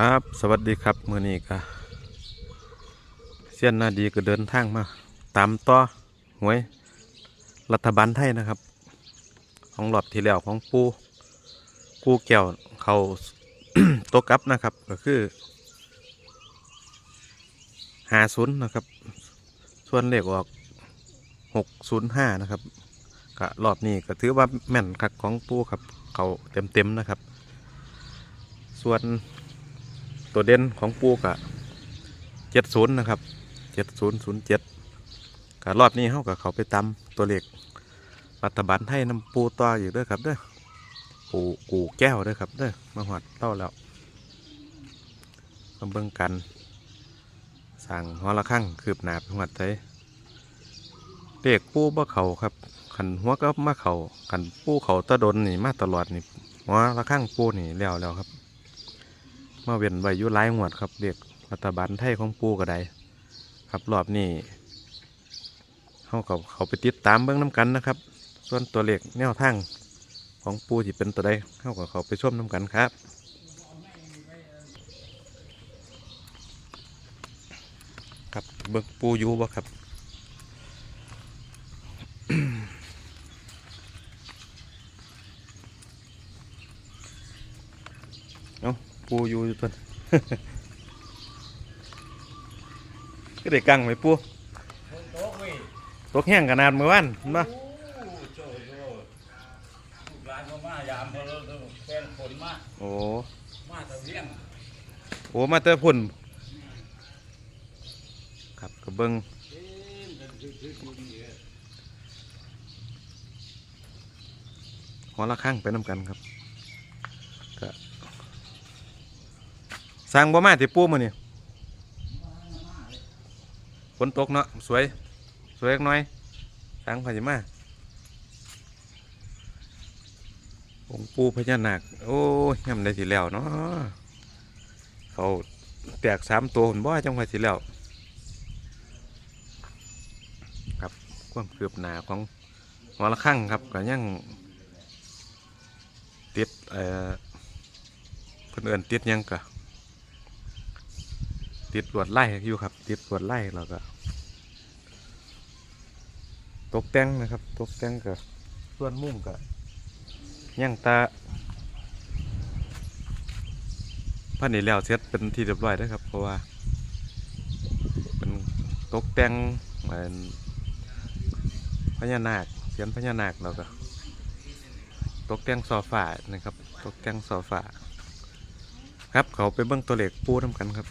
ครับสวัสดีครับมือนี้ก็เสี้ยนหนาดีก็เดินทางมา ตามต่อหวย รัฐบาลไทยนะครับ ของรอบที่แล้วของปูกูแก้วเขาตกกลับนะครับ ก็คือหาศูนย์นะครับ ส่วนเลขออกหกศูนย์ห้านะครับก็รอบนี้ก็ถือว่าแม่นคักของปูครับเขาเต็มๆนะครับ ส่วน ตัวเด่นของปูกะเจ็ดศูนย์นะครับเจ็ดศูนย์ศูนย์เจ็ดกะรอบนี้เขากับเขาไปตำตัวเหลขรัฐบาลไทยนำปูต่ออยู่ด้วยครับเด้อปูกูแก้วด้วยครับเด้อมาหอดเล่าแล้วมาเบิ่งกัน สั่งหัวละข้างคืบหนาไปหอดไทยเลขปูบ่เขาครับขันหัวก็มาเขาขันปูเขาตะดนนี่มาตลอดนี่หัวละข้างปูนี่แล้วแล้วครับ มาเว้นไว้อยู่หลายงวดครับเรียกรัฐบาลไทยของปูกระไดครับรอบนี้เขาเขาเขาไปติดตามเบื้องน้ำกันนะครับ ส่วนตัวเลขแนวทางของปูที่เป็นตัวใดเขากับเขาไปชมน้ำกันครับครับเบิ้องปูยูบ่ครับ เอา ปูอยู่อยู่ตัวก็ได้กังไหมปูโต๊ะเว้ยตกแห้งขนาดเมื่อวานมาโอ้โจโจลูกหลานก็มายามพอเราแฟนฝนมาโอ้มาตะเวียงโอ้มาเตอพุ่นครับกระเบิงเอ๊ะมันคือคือคือนี่เด้อหัวละข้างไปน้ำกันครับ สร้างบ่มาที่ปูมือนี่ฝนตกเนาะสวย สวยจักหน้อยสร้างพญามาองค์ปูพญานาคโอ้ยยำได้สิแล้วเนาะเขาแตกสามตัวหุ่นบ่จังหวะสิแล้วครับความคืบหน้าของหัวละข้างครับก็ยังติดเอ่อเพื่นเอนติดยังกะ ติดลวดไล่อยู่ครับ ติดลวดไล่แล้วก็ ตกแต่งนะครับ ตกแต่งกับส่วนมุมกับยังตาพันนี้แล้วเสร็จเป็นที่เรียบร้อยแล้วครับ เพราะว่าเป็นตกแต่งเหมือนพญานาคเสียนพญานาคแล้วก็ตกแต่งโซฟานะครับ ตกแต่งโซฟาครับเขาไปเบิ้งตัวเลขปูน้ำกันครับ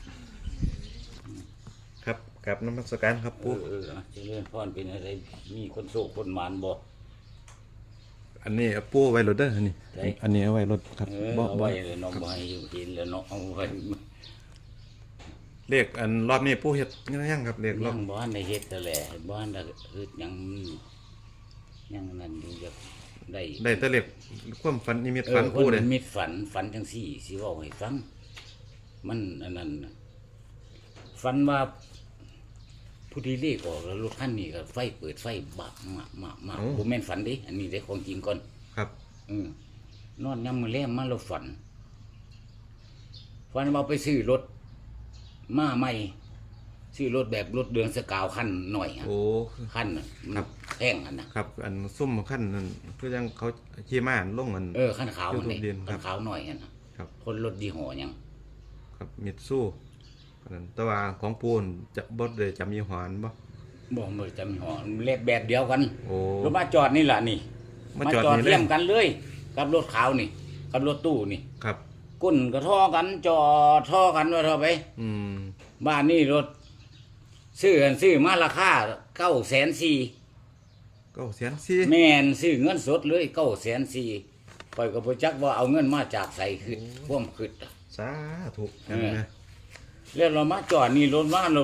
กับน้ำมันสการครับเอปู อเออเอาเจริญพรเป็นอะไร มีคนโศกคนหมานบ่ อันนี้เอาปูไว้รถเด้ออันนี้ไหนอันนี้เอาไว้รถครับเออบ่เอาบ่ไว้เลยน้องบ่ให้อยู่กินแล้วเนาะเอาไว้เลขอันรอบนี้ปูเฮ็ดยังครับเลขรอยับงบ้านในเฮ็ดแต่แหละบ้านน่ะเฮ็ดยังยังนั่นอยู่จะได้ได้แต่เลขความฝันนิมิตเอฝัอนคปูนเลยมิดฝันฝันจังสี่สิเว้าให้ฟัง มันอันนั้นน่ะฝันว่า ผู้ที่เลขออกแล้วรถคันนี้ก็ไฟเปิดไฟบักมากมากมากบ่แม่นฝันเดิอันนี้ได้ของจริงก่อน ครับเออนอนยามมื้อแลงมาเราฝันฝันว่าไปซื้อรถ มาใหม่ซื้อรถแบบรถเดือนสกาวคันหน่อยอะโอ้ คันน่ะครับ แพงอันน่ะครับ อันซุ่มขั้นนั่นคือยังเขาขี่ม้าลงอัน เออคันขาวมันอยู่ทุกเดืนี่อนครัคับนขาวหน่อยอันน่ะครับ คนรถดีหอหยังครับมิดสู้ อันนั้นแต่ว่าของปูนจะบ่ได้จำยี่ห้ออันบ่บอกบ่จำหอเล็บแบบเดียวกันโอ้รถมาจอดนี่ล่ะนี่มาจอดนี่เลยเทียมกันเลย กับรถขาวนี่ กับรถตู้นี่ครับ ก้นก็ท่อกันจอดท่อกันว่าเท่าไป อืมบ้านนี่รถ ซื้อกันซื้อมาราคาเก้าแสนสี่เก็เสียนสี่แม่นซื้อเงินสดเลยเก้าแสนสี่คอยก็บ่จักว่าเอาเงินมาจากใส่คือพ่วามคืดสาธุเออ แล้วเรามาจอดนี่รถมาเรา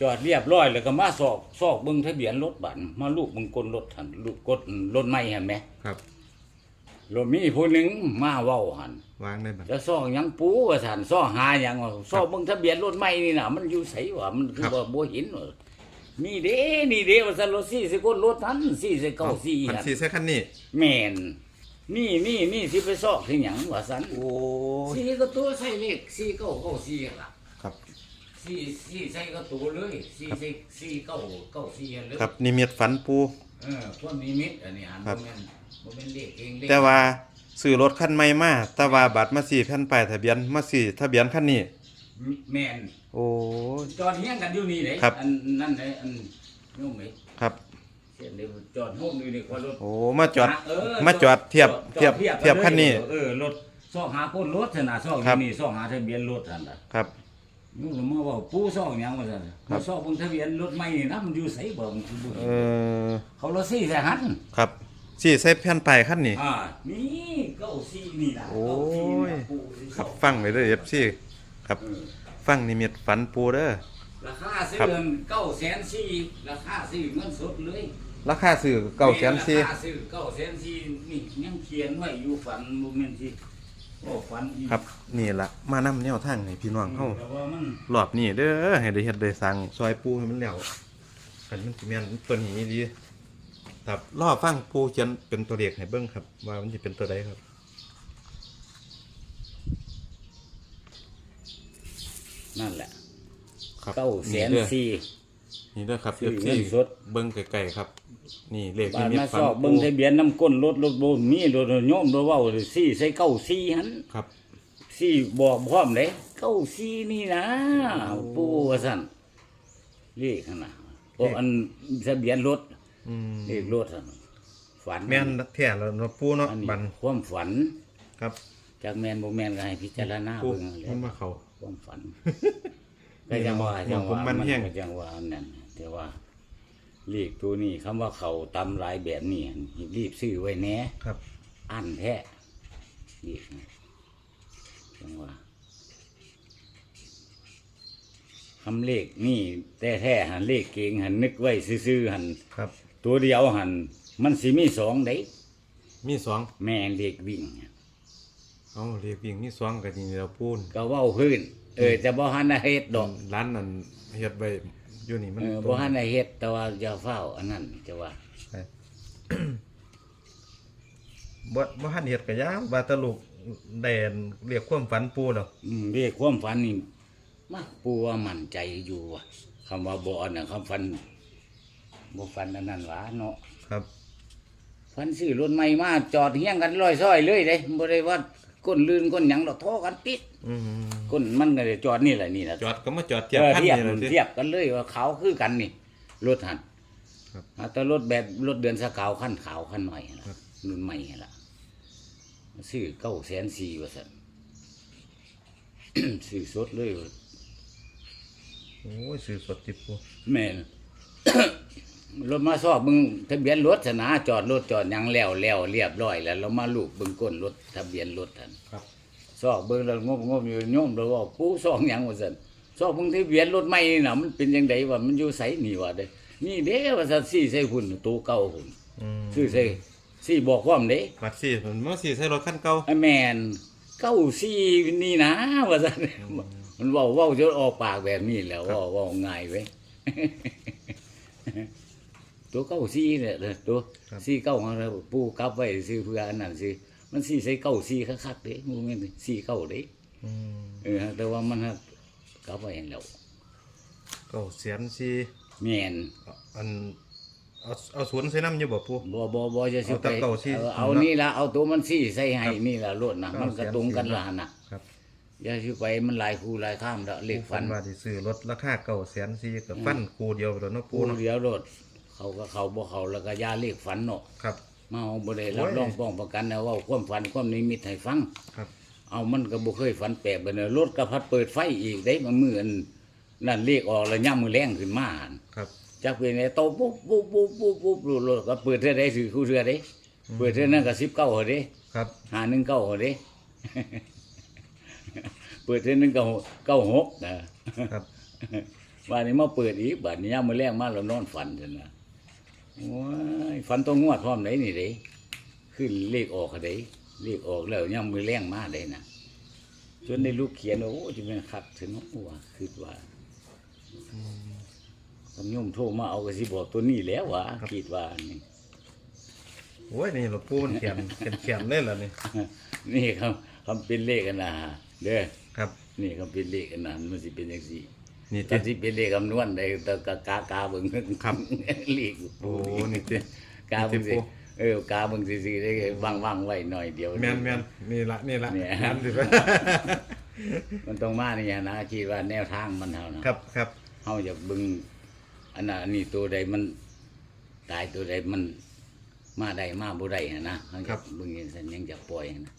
จอดเรียบร้อยแล้วก็มาสอกสอกเบิ่งทะเบียนรถบัตรมาลูกเบิ่งกลรถหันลูกกดรถไม่เห็นไหมครับรถมีผู้หนึงมาเว้าหันวางได้บัดจะซ่องหยังปูว่าท่านซ่อหาหยังว่าซ่อเบิ่งทะเบียนรถไม่นี่น่ะ มันอยู่ไสวะมันคือว่าบ่เห็นว่านี่เด้นี่เด้ว่าซั่นรถสี่สิคนรถทันสี่สิเก้าสี่พันหั่นสี่ใช้คันนี้แม่น นี่นี่นี่สิไปซอกที่หยังว่าสันโอ้ยสี่ก็ตัวใส่เลขสี่เก้าเก้าสี่ล่ะครับ สี่สี่ใส่ก็ตัวเลยสี่ใส่สี่เก้าเก้าสี่เลยครับนิมิตฝันปู เออพวกนิมิตอันนี้อ่านครับบ่แม่นบ่แม่นเลขเองเลขแต่ว่าซื้อรถคันใหม่มาแต่ว่าบัตรมาสี่แผ่นป้ายทะเบียนมาสี่ทะเบียนคันนี้ แม่นโอ้ย จอดเฮียงกันอยู่นี่เลยครับ อันนั่นเลยอันนุ่มไหมครับ เสียเลยจอดโฮมอยู่นี่คนรถโอ้มาจอดเออมาจอดเทียบจอดเทียบกัเทียบคันนี้เออรถซอกหาคนรถขนาดซอกอครับยู่นี่ซอกหาทะเบียนรถท่านน่ะครับนู่นมาว่าปูซอกหยังว่าซั่นครับมาซอกเบิ่งทะเบียนรถใหม่นี่นะมันอยู่ไสบ่มันคือบ่เออเขารถซี่ใส่หันครับสี่ใส่แผ่นป้ายคันนี้อ่านี่เก้าซี่นี่ล่ะโอ้ยเก้าซี่นี่ล่ะปูสิครับซอกฟังไว้เด้อ FC ครับเออฟังนิมิตฝันปูเด้อราคาซื้อครับเงินเก้าแสนสี่ราคาซื้อเงินสดเลย ราคาซื้อเก้าแสนสี่ราคาซื้อเก้าแสนสี่นี่ยังเขียนไว้อยู่ฝันโมเมนต์ที่โอ้ฝันอีกครับ นี่ละมานำแนวทางให้พี่น้องเฮาแต่ว่ามันรอบนี้เด้อให้ได้เฮ็ดได้สร้างซอยปูให้มันแล้วกันมันสิแม่นตัวนี้ดีครับรอฟังปูเขียนเป็นตัวเลขให้เบิ่งครับ ว่ามันสิเป็นตัวใดครับนั่นแหละครับเก้าแสนเด้อ สี่ นี่เด้อครับซื้อ FC เงินสด เบิ่งไกลๆครับ นี่เลขบานิทมิตมาฝัสนอบปูเบิ่งทะเบียนน้ำก้นรถรถโบมีรถโยมรถเว้าสี่ใส่เก้าสี่หันครับสี่บอกพร้อมเลยเก้าสี่นี่นะปู่ว่าสั่นเลขขนาดโอ้อันทะเบียนรถอืมเลขรถหั่นฝันแม่นแท้แล้วเนาะปูเนาะอันนี้บันความฝันครับจากแมนบ่แมนก็ให้พิจารณาปูเบิ่งแหล้มันวมาเข้าความฝันก็ยังว่านี่จังผมว่ามันแห้ง ก็จังว่าอันนั้น แต่ว่าเลขตัวนี้คำว่าเขาตำหลายแบบนี้รีบซื้อไว้แหน่ครับ อันแท้เลขนะจังว่าคำเลขนี่แต่แท้หันเลขเก่งหันนึกไว้ซื่อๆหันครับ ตัวเดียวหันมันสิมีสองเด้มีสองแม่เลขวิ่งเอาเลขวิ่งมีสองก็นี่แล้วปูนก็เว้าขึ้น เออจะบ่หันน่ะเฮ็ดดอก ร้านนั้นเฮ็ดไว้ อยู่นี่มันเออตรบ่งหันน่ะเฮ็ดแต่ว่าอย่าเฝ้าอันนั้นจะว่า บ่บ่ทันเฮ็ดก็ยาวว่าแตะลูกแดนเรียกความฝันปูดอกอืมเรียกความฝันนี่มาปูว่ามั่นใจอยู่ว่ะคำว่าบ่อันน่ะคำฝันบ่ฝันอันนั้นหวาเนาะครับ ฝันซื้อรถใหม่มาจอดเฮียงกันร้อยซอยเลยเด้บ่ได้ว่า ก้นลื่นก้นหยังดอกโทรกันติดอืมก้นมันก็ได้จอดนี่แหละนี่แหละจอดก็มาจอดเทียบเออคันเทียบนี่แหละสิ เทียบกันเลยว่าเขาคือกันนี่รถหันครับเอาแต่รถแบบรถเดือนสกาวขั้นขาวขั้นหน่อยล่ะครับ รุ่นใหม่ล่ะซื้อเก้าแสนสี่ว่าสัน ซื้อสดเลยว่า โอ้ยซื้อสดติปูแม่น รถมาสอบมึงทะเบียนรถสนะจอดรถจอดหยังแล้วแล้วเรียบร้อยแล้วเรามาลูกเบิ่งก้นรถทะเบียนรถท่านครับสอบเบิ่งแล้วงบงบอยู่โยมเราว่าปูสองหยังว่าซั่นสอบเบิ่งทะเบียนรถใหม่นี่น่ะมันเป็นจังไดว่ามันอยู่ไสนี่ว่าเด้นี่เด้ว่าซั่นสี่ใส่หุ่นตัวเก่าหุ่นอืมซื้อใส่สี่บอกความเด้บัดสิมันมาสิใส่รถคันเก่า ไอ้แม่นเก้าสี่นี่นะว่าซั่นมันเว้าเว้าจนออกปากแบบนี้แหล้วเว้าเว้าง่ายเว้ย ตัวเก้าสี่เนี่ยเด้อตัวสี่เก้าของเราปูกลับไว้ซื้อเพื่ออันนั้นสิมันสี่ใส่เก้าสี่คักๆเด้โมเมนต์สี่เก้าเด้อืมเออแต่ว่ามันฮะกลับไว้เห็นแล้วเก้าแสนสี่แม่น อันเอาเอาสวนใส่น้ำอยู่บ่ปู บ่บ่บ่จะสิเอาไปแต่เก้าสี่เอาเอาเอานะนี่ละเอาตัวมันสี่ใส่ให้ครับนี่ละโลดนะเก้ามันกระตรงกันแสนสี่ละหั่นน่ะครับ อย่าสิไปมันหลายคู่หลายข้ามแล้วเลขฝัฝันนว่าสิซื้อรถราคาเก้าแสนสี่กับฟันคูเดียวไปแล้วเนาะปูคู่เนาะเดียวโลด เขาก็เขาบ่เขาแล้วก็ยาเลขฝันเนาะครับ มาเอาบ่ได้รับโอ้ย รองป้องประกันนะเว่าความฝันความนิมิตให้ฟัง ครับ เอามันก็บ่เคยฝันแปลกไปเนอะรถก็พัดเปิดไฟอีกได้มามืออันนั่นเลขออกแล้วย่ํมือแรงขึ้นมาหั่นครับ จักเป็นไงโตปุ๊บปุ๊บปุ๊บปุ๊บปุ๊บปุ๊บรถก็เปิดเท่าใดสื่อคู่เรือเด้ เปิดเท่านั้นก็19เด้ครับ หาหนึ่งเก้าเด้ เปิดเท่านึงเก้าเก้าหกนะ ครับ วันนี้มาเปิดอีกบัดนี้ยามมื้อแรกมาเรานอนฝันซั่นน่ะ โอ้ยฝันต้องงวดพร้อมไหนนี่เด้ขึ้นเลขออกเด้เลขออกแล้วยามมื้อแรงมาเด้น่ะจนได้ลูกเขียนว่าโอ้จะเป็นคักถึงเนาะว่าคิดว่าคำโยมโทรมาเอาก็สิบอกตัวนี้แล้วว่าคิดว่านี่โอ้ยนี่เราปูมันเขียนเขียนเขียนเลยเหรอนี่นี่คำคำเป็นเลขกันนะเด้อครับ นี่คำเป็นเลขกันนะมันสิเป็นจังซี่ นี่แต่ติสิเป็นเลขคำนวณได้แต่กากากาเบิ่งครับเลขโอ้นี่ติกาเบิ่งสินี่ติปูเออกาเบิ่งสิๆได้ว่างๆไว้หน่อยเดียว แมนแมนนี่ละนี่ละเนี่ย อันสิมันต้องมานี่นะคิดว่าแนวทางมันเท่านะครับครับเฮาอยากเบิ่งอันนั้นอันนี้ตัวใดมัน ตายตัวใดมัน มาได้มาบ่ได้หั้นนะเฮาอยากเบิ่งอย่างนั้นยังจะปล่อยหั้นนะ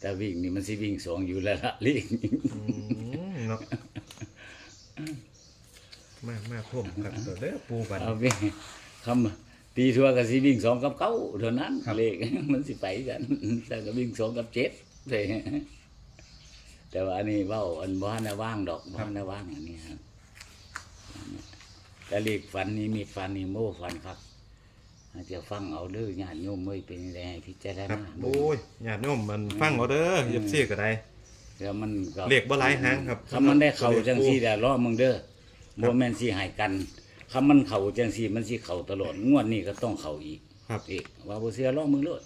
แต่วิ่งนี่มันสิวิ่งสองอยู่แล้วละเลข อืมเนาะ มามาพ่วมครับตัวเด้อปูบันเอาไปคำตีทัวก็สิวิ่งสองกับเก้าเท่านั้นครับเลขมันสิไปกันแต่ก็วิ่งสองกับเจ็ดเลยแต่ว่าอันนี้เว้าอันบ้านว่างดอกบ้านว่างอันนี้ครับแต่เลขฟันนี่มีฟันนี่โม่ฟันครับอาจจะฟังเอาเด้อญาติโยมเมื่อยเป็นแรงพิจารครับณาโอ้ยญาติโยมมันฟังเอาเด้อเย็บซี่ก็ได้ แล้วมันก็เลขบ่หลายหางครับคำมันได้เข่าจังซี่แต่ล้อมึงเด้อบ่แม่นสิใหายกันคำมันเข่าจังซี่มันสิเข่าตลอดงวดนี้ก็ต้องเข่าอีกครับเอกว่าบ่เชื่อลองมึงโลด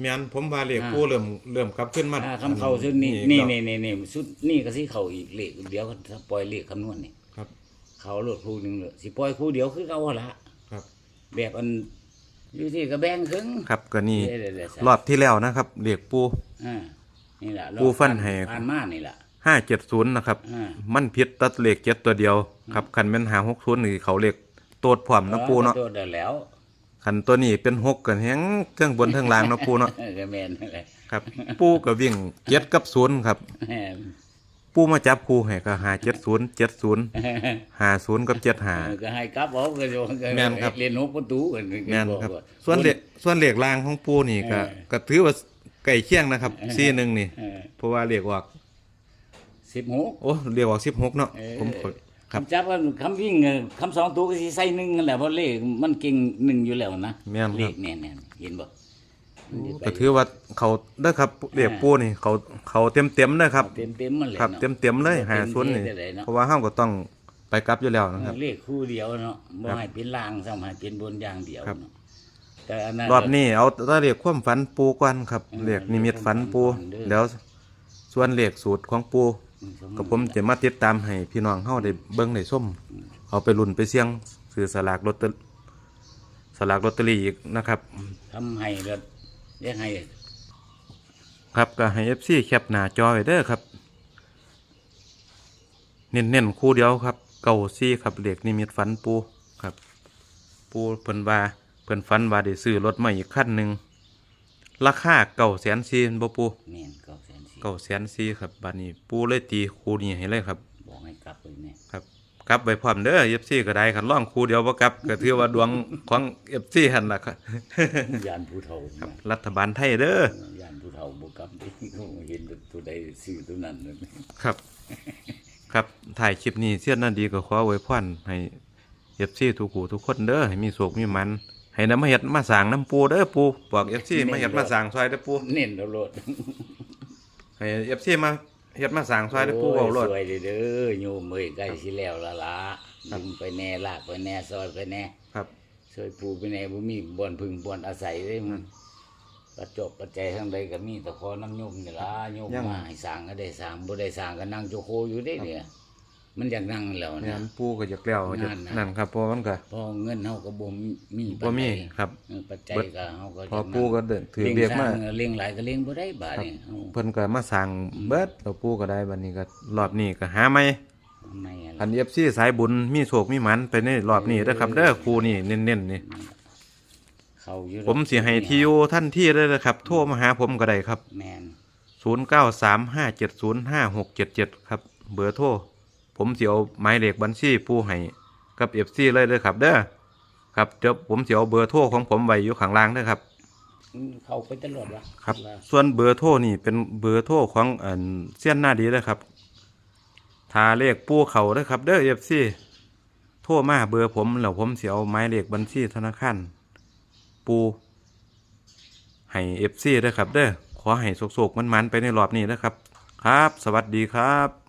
แม่นผมว่าเลขอ่าปูเริ่มเริ่มกลับขึ้นมาอ่าคำเขาชุดนี้นี่นี่นี่นี่ชุดนี่ก็สิเขาอีกเลขเดี๋ยวถ้าปล่อยเลขคำนวณนี่ครับ เขาโลดคู่หนึงเลยสิปล่อยคู่เดียวคือเอาละครับ แบบอันอยู่ที่ก็แบ่งครึ่งครับก็นี่เด้ๆๆรอบที่แล้วนะครับเลขปูอ่า นี่ล่ะผู้ฟันให้ ผ่านมานี่ล่ะห้าเจ็ดศูนย์นะครับ อ่า มันผิดตัดเลขเจ็ดตัวเดียว ครับคันเป็นหาหกศูนย์นี่เขาเลขโตดพร้อมนะปูเนาะ ออตัวได้แล้วคันตัวนี้เป็นหกกันแฮงเครื่องบนเครื่องล่างเนาะปูเนาะ เออก็แม่นนั่นแหละครับ ปูก็วิ่งเจ็ดกับศูนย์ครับ แม่นปูมาจับคู่ให้ก็หาเจ็ดศูนย์เจ็ดศูนย์หาศูนย์กับเจ็ดหา เออก็ให้กลับเอาก็โยก็แม่นครับ เรียนหกประตูกันแม่นครับอกว่าส่วนเลขส่วนเลขล่างของปูนี่ก็เออก็ถือว่า ใกล้เคียงนะครับเออ ซี่หนึ่งนี่ เออเพราะว่าเลขออกสิบหก โอ้เลขออกสิบหกเนาะเออ ผมขอครับคำจับว่าคำวิ่งเออคำสองตัวก็สิใส่หนึ่งนั่นแหละเพราะเลขมันเก่งหนึ่งอยู่แล้วนะแม่นครับ เลขแน่นๆเห็นบ่มันสิไปก็ถือว่าเขาเด้อครับเลขปูนี่เขาเขาเต็มเต็มๆเด้อครับ เต็มเต็มๆมันเลยครับนาะเต็มเต็มๆเลยหาเต็มศูนย์นี่ที่ได้เนาะเพราะว่าเฮาก็ต้องไปกลับอยู่แล้วนะครับ เลขคู่เดียวเนาะบ่ครับให้เป็นล่างซ้ำให้เป็นบนอย่างเดียวครับ เนาะ แต่อันนั้น รอบนี้เอาแตะเลขความฝันปูก่อนครับเออเลขนิมิตฝันปูเด้อแล้วส่วนเลขสูตรของปูอืมก็ผมจะมาติดตามให้พี่น้องเฮาได้เบิ่งได้ส้มเอาไปลุ้นไปเสี่ยงซื้อสลากลอตเตอรี่สลากลอตเตอรี่อีกนะครับ ทำให้แล้วเรียกให้ครับก็ให้ FC แคปหน้าจอไว้เด้อครับ เน้นๆคู่เดียวครับ เก่าซี่ครับเลขนิมิตฝันปูครับ ปูเพิ่นว่า เพิ่นฝันว่าได้ซื้อรถใหม่อีกคันหนึ่งราคาเก่าแสนซีนบ่ปูแม่นเก้าแสนสี่เก่าแสนซีครับบัดนี้ปูเลยตีคู่นี้ให้เลยครับบอกให้กลับไปแม่ครับกลับไปพร้อมเด้อ FC ก็ได้คันล่องคู่เดียวบ่กลับก็ถือว่าดวงของ FC หั่นล่ะครับ ยานผู้เฒ่าแม่รัฐบาลไทยเด้อย่านผู้เฒ่าบ่กลับที่เขาเห็นตัวใดซื้อตัวนั้นเลยครับ ครับถ่ายคลิปนี้เสียนนั่นดีก็ขออวยพรให้ FC ทุกหูทุกคนเด้อให้มีโศกมีมัน ให้นำมาเฮ็ดมาสร้างน้ำปูเด้อปูบอก FC มาเฮ็ดมาสร้างซอยเด้อปูเน้นเอาโลดให้ FC มาเฮ็ดมาสร้างซอยเด้อปูเว้าโลดสวยเด้อโยมเอ้ยใกล้สิแล้วละละดึงไปแน่ลากไปแน่ซอยไปแน่ครับช่วยปูไปแน่บ่มีบ่อนพึ่งบ่อนอาศัยเด้มันกระจบกระใจทางใดก็มีแต่ขอน้ำโยมนี่ล่ะโยมยังมาให้สร้างก็ได้สร้างบ่ได้สร้างก็นั่งโจโคอยู่เด้เนี่ย มันอยากนั่งแล้วเนี่นะยปูก็อยากแล้วอยากนั่นน่ะนั่นครับเพราะมันก็พอเงินเฮาก็บ่มีบ่มีปานใดครับเออปัจจัยก็เฮาก็พอปูก็เดินถือเรียกมาเลี้ยงหลายก็เลี้ยงบ่ได้บาดครับนี่เฮาเพิ่นก็มาสั่งเบิดแล้วปูก็ได้บัดนี้ก็รอบนี้ก็หาใหม่ไม่อะอัน FC สายบุญมีโชคมีหมันไปในรอบนี้เด้อครับเด้อครูนี่เน้นๆนี่ เขาอยู่ผมสิให้ที่อยู่ท่านที่เลยนะครับ โทรมาหาผมก็ได้ครับ แม่น0935705677ครับ เบอร์โทร ผมสิเอาหมายเลขบัญชีผู้ให้กับ FC เลยเด้อครับ เด้อครับเดี๋ยวผมสิเอาเบอร์โทรของผมไว้อยู่ข้างล่างเด้อครับ เขาไปตลอดวะครับว่าส่วนเบอร์โทรนี่เป็นเบอร์โทรของอันเสี้ยนหน้าดีเลยครับทาเลขปูเขาเด้อครับ เด้อ FC โทรมาเบอร์ผมแล้วผมสิเอาหมายเลขบัญชีธนาคารปูให้ FC เด้อครับ เด้อขอให้โศกๆมันๆไปในรอบนี้นะครับ ครับ สวัสดีครับ